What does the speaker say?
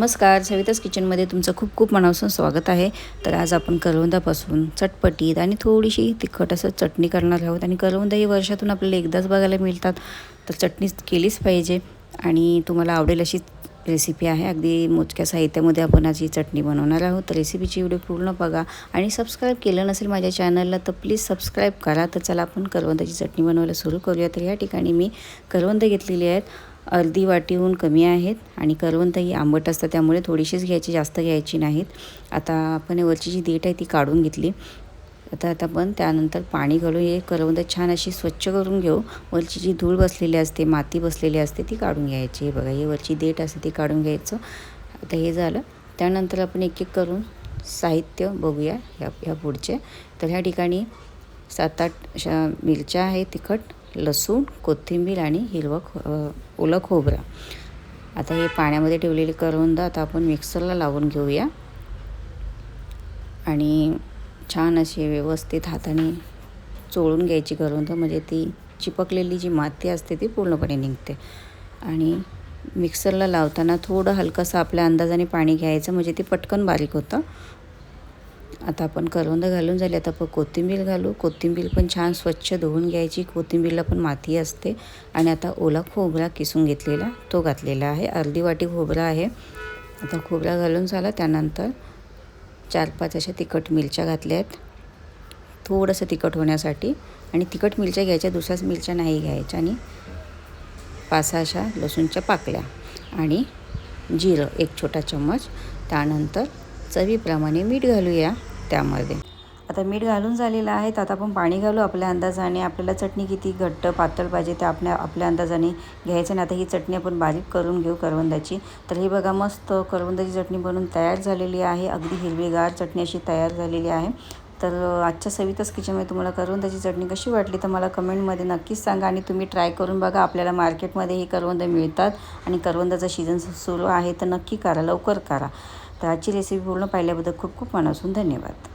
नमस्कार. सविताच किचनमध्ये तुमचं खूप खूप मनापासून स्वागत आहे. तर आज आपण करवंदापासून चटपटीत आणि थोडीशी तिखट असं चटणी करणार आहोत. आणि करवंद ही वर्षातून आपल्याला एकदाच बघायला मिळतात. तर चटणी केलीच पाहिजे. आणि तुम्हाला आवडेल अशी रेसिपी आहे. अगदी मोजक्या साहित्यामध्ये आपण आज ही चटणी बनवणार आहोत. तर रेसिपीची व्हिडिओ पूर्ण बघा. आणि सबस्क्राईब केलं नसेल माझ्या चॅनलला तर प्लीज सबस्क्राईब करा. तर चला आपण करवंदाची चटणी बनवायला सुरू करूया. तर या ठिकाणी मी करवंद घेतलेली आहेत. अर्धी वाटीहून कमी आहेत आणि करवंत ही आंबट असतं त्यामुळे थोडीशीच घ्यायची जास्त घ्यायची नाहीत. आता आपण वरची जी देठ आहे ती काढून घेतली. आता आता आपण त्यानंतर पाणी घालून हे करवंद छान अशी स्वच्छ करून घेऊ. वरची जी धूळ बसलेली असते माती बसलेली असते ती काढून घ्यायची. हे बघा हे वरची देठ असते ती काढून घ्यायचं. आता हे झालं. त्यानंतर आपण एक एक करून साहित्य बघूया ह्या ह्या पुढचे. तर ह्या ठिकाणी सात आठ अशा मिरच्या आहेत तिखट लसूण कोथिंबीर आणि हिरवं खो ओलं खोबरं. आता हे पाण्यामध्ये ठेवलेले करवंद आता आपण मिक्सरला लावून घेऊया. आणि छान अशी व्यवस्थित हाताने चोळून घ्यायची करवंद. म्हणजे ती चिपकलेली जी माती असते ती पूर्णपणे निघते. आणि मिक्सरला लावताना थोडं हलकंसं आपल्या अंदाजाने पाणी घ्यायचं. म्हणजे ते पटकन बारीक होतं. आता आपण करवंद घालून झाले. आता आपण कोथिंबीर घालू. कोथिंबीर पण छान स्वच्छ धुवून घ्यायची. कोथिंबीरला पण माती असते. आणि आता ओला खोबरा किसून घेतलेला तो घातलेला आहे. अर्धी वाटी खोबरा आहे. आता खोबरा घालून झाला. त्यानंतर चार पाच अशा तिखट मिरच्या घातल्या आहेत. थोडंसं तिखट होण्यासाठी. आणि तिखट मिरच्या घ्यायच्या दुसऱ्याच मिरच्या नाही घ्यायच्या. आणि पाच सहा अशा लसूणच्या पाकल्या. आणि जिरं एक छोटा चम्मच. त्यानंतर चवीप्रमाणे मीठ घालूया त्यामध्ये. आता मीठ घालून झालेलं आहे तर आता आपण पाणी घालू आपल्या अंदाजाने. आपल्याला चटणी किती घट्ट पातळ पाहिजे ते आपल्या आपल्या अंदाजाने घ्यायचं आणि आता ही चटणी आपण बारीक करून घेऊ करवंदाची. तर हे बघा मस्त करवंदाची चटणी बनवून तयार झालेली आहे. अगदी हिरवीगार चटणी अशी तयार झालेली आहे. तर आजच्या सविताच किचनमध्ये तुम्हाला करवंदाची चटणी कशी वाटली तर मला कमेंटमध्ये नक्कीच सांगा आणि तुम्ही ट्राय करून बघा. आपल्याला मार्केटमध्ये ही करवंद मिळतात आणि करवंदाचा सीझन सुरू आहे तर नक्की करा लवकर करा. तर आजची रेसिपी पूर्ण पाहिल्याबद्दल खूप खूप मनापासून धन्यवाद.